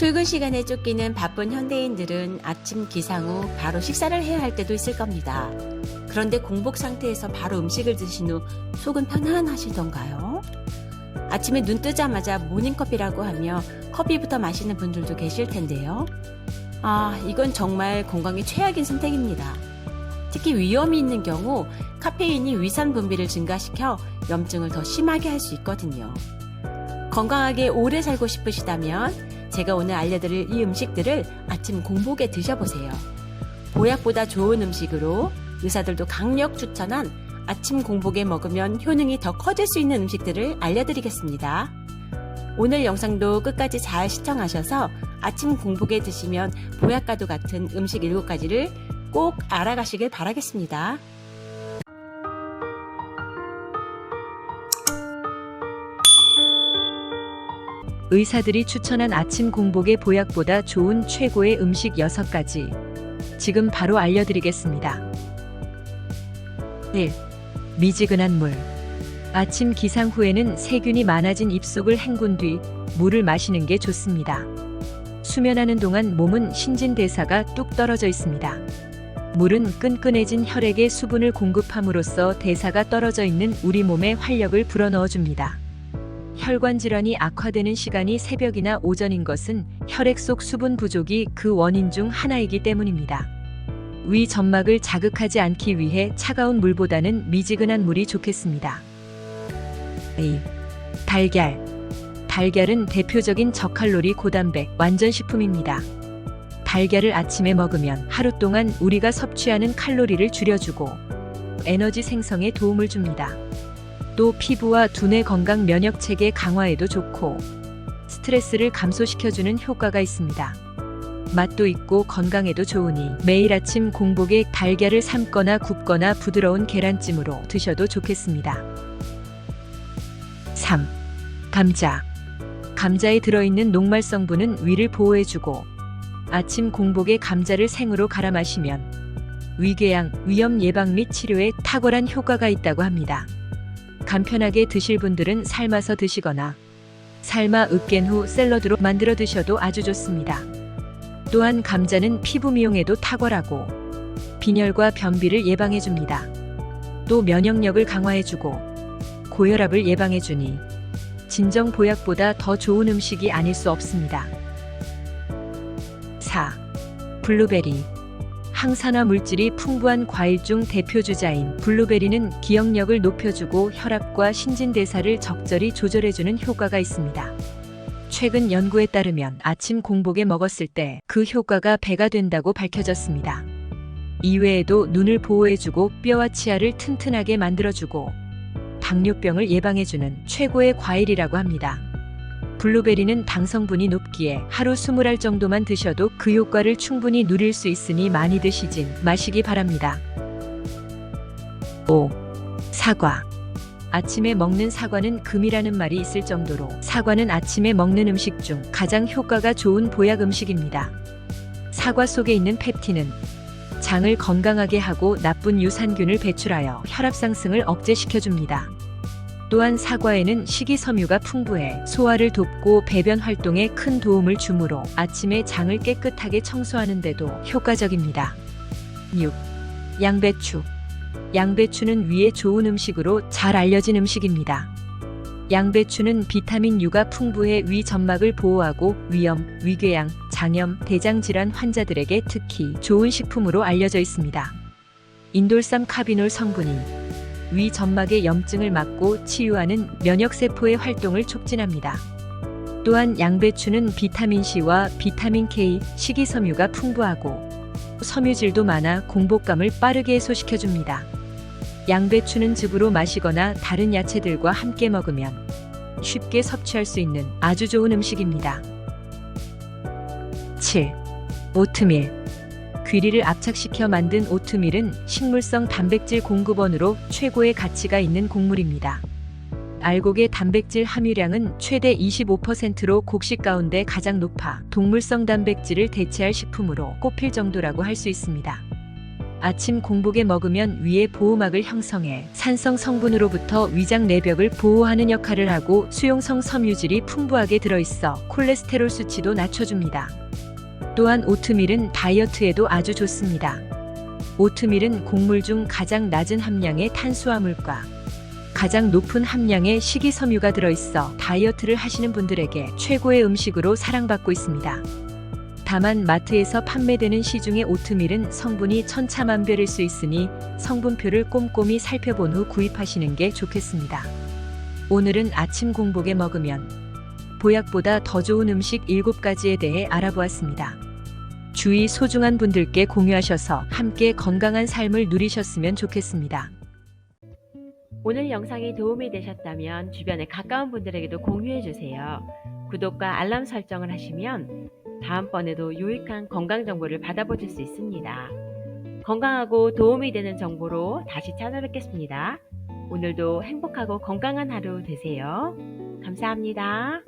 출근 시간에 쫓기는 바쁜 현대인들은 아침 기상 후 바로 식사를 해야 할 때도 있을 겁니다. 그런데 공복 상태에서 바로 음식을 드신 후 속은 편안하시던가요? 아침에 눈 뜨자마자 모닝커피라고 하며 커피부터 마시는 분들도 계실 텐데요. 아, 이건 정말 건강에 최악인 선택입니다. 특히 위험이 있는 경우 카페인이 위산 분비를 증가시켜 염증을 더 심하게 할 수 있거든요. 건강하게 오래 살고 싶으시다면 제가 오늘 알려드릴 이 음식들을 아침 공복에 드셔보세요. 보약보다 좋은 음식으로 의사들도 강력 추천한 아침 공복에 먹으면 효능이 더 커질 수 있는 음식들을 알려드리겠습니다. 오늘 영상도 끝까지 잘 시청하셔서 아침 공복에 드시면 보약과도 같은 음식 7가지를 꼭 알아가시길 바라겠습니다. 의사들이 추천한 아침 공복의 보약보다 좋은 최고의 음식 6가지. 지금 바로 알려드리겠습니다. 1. 미지근한 물. 아침 기상 후에는 세균이 많아진 입속을 헹군 뒤 물을 마시는 게 좋습니다. 수면하는 동안 몸은 신진대사가 뚝 떨어져 있습니다. 물은 끈끈해진 혈액에 수분을 공급함으로써 대사가 떨어져 있는 우리 몸에 활력을 불어넣어 줍니다. 혈관 질환이 악화되는 시간이 새벽이나 오전인 것은 혈액 속 수분 부족이 그 원인 중 하나이기 때문입니다. 위 점막을 자극하지 않기 위해 차가운 물보다는 미지근한 물이 좋겠습니다. A. 달걀. 달걀은 대표적인 저칼로리 고단백 완전 식품입니다. 달걀을 아침에 먹으면 하루 동안 우리가 섭취하는 칼로리를 줄여주고 에너지 생성에 도움을 줍니다. 또 피부와 두뇌 건강 면역 체계 강화에도 좋고 스트레스를 감소시켜주는 효과가 있습니다. 맛도 있고 건강에도 좋으니 매일 아침 공복에 달걀을 삶거나 굽거나 부드러운 계란찜으로 드셔도 좋겠습니다. 3. 감자. 감자에 들어있는 녹말 성분은 위를 보호해주고 아침 공복에 감자를 생으로 갈아 마시면 위궤양, 위염 예방 및 치료에 탁월한 효과가 있다고 합니다. 간편하게 드실 분들은 삶아서 드시거나 삶아 으깬 후 샐러드로 만들어 드셔도 아주 좋습니다. 또한 감자는 피부 미용에도 탁월하고 빈혈과 변비를 예방해 줍니다. 또 면역력을 강화해 주고 고혈압을 예방해 주니 진정 보약보다 더 좋은 음식이 아닐 수 없습니다. 4. 블루베리 항산화 물질이 풍부한 과일 중 대표 주자인 블루베리는 기억력을 높여주고 혈압과 신진대사를 적절히 조절해주는 효과가 있습니다. 최근 연구에 따르면 아침 공복에 먹었을 때 그 효과가 배가 된다고 밝혀졌습니다. 이외에도 눈을 보호해주고 뼈와 치아를 튼튼하게 만들어주고 당뇨병을 예방해주는 최고의 과일이라고 합니다. 블루베리는 당 성분이 높기에 하루 20알 정도만 드셔도 그 효과를 충분히 누릴 수 있으니 많이 드시진 마시기 바랍니다. 5. 사과. 아침에 먹는 사과는 금이라는 말이 있을 정도로 사과는 아침에 먹는 음식 중 가장 효과가 좋은 보약 음식입니다. 사과 속에 있는 펩틴은 장을 건강하게 하고 나쁜 유산균을 배출하여 혈압 상승을 억제시켜줍니다. 또한 사과에는 식이섬유가 풍부해 소화를 돕고 배변 활동에 큰 도움을 주므로 아침에 장을 깨끗하게 청소하는 데도 효과적입니다. 6. 양배추. 양배추는 위에 좋은 음식으로 잘 알려진 음식입니다. 양배추는 비타민 U가 풍부해 위 점막을 보호하고 위염, 위궤양, 장염, 대장 질환 환자들에게 특히 좋은 식품으로 알려져 있습니다. 인돌삼 카비놀 성분이 위 점막의 염증을 막고 치유하는 면역세포의 활동을 촉진합니다. 또한 양배추는 비타민C와 비타민K, 식이섬유가 풍부하고 섬유질도 많아 공복감을 빠르게 해소시켜줍니다. 양배추는 즙으로 마시거나 다른 야채들과 함께 먹으면 쉽게 섭취할 수 있는 아주 좋은 음식입니다. 7. 오트밀 귀리를 압착시켜 만든 오트밀은 식물성 단백질 공급원으로 최고의 가치가 있는 곡물입니다. 알곡의 단백질 함유량은 최대 25%로 곡식 가운데 가장 높아 동물성 단백질을 대체할 식품으로 꼽힐 정도라고 할 수 있습니다. 아침 공복에 먹으면 위에 보호막을 형성해 산성 성분으로부터 위장 내벽을 보호하는 역할을 하고 수용성 섬유질이 풍부하게 들어있어 콜레스테롤 수치도 낮춰줍니다. 또한 오트밀은 다이어트에도 아주 좋습니다. 오트밀은 곡물 중 가장 낮은 함량의 탄수화물과 가장 높은 함량의 식이섬유가 들어있어 다이어트를 하시는 분들에게 최고의 음식으로 사랑받고 있습니다. 다만 마트에서 판매되는 시중의 오트밀은 성분이 천차만별일 수 있으니 성분표를 꼼꼼히 살펴본 후 구입하시는 게 좋겠습니다. 오늘은 아침 공복에 먹으면 보약보다 더 좋은 음식 7가지에 대해 알아보았습니다. 주위 소중한 분들께 공유하셔서 함께 건강한 삶을 누리셨으면 좋겠습니다. 오늘 영상이 도움이 되셨다면 주변에 가까운 분들에게도 공유해 주세요. 구독과 알람 설정을 하시면 다음번에도 유익한 건강 정보를 받아보실 수 있습니다. 건강하고 도움이 되는 정보로 다시 찾아뵙겠습니다. 오늘도 행복하고 건강한 하루 되세요. 감사합니다.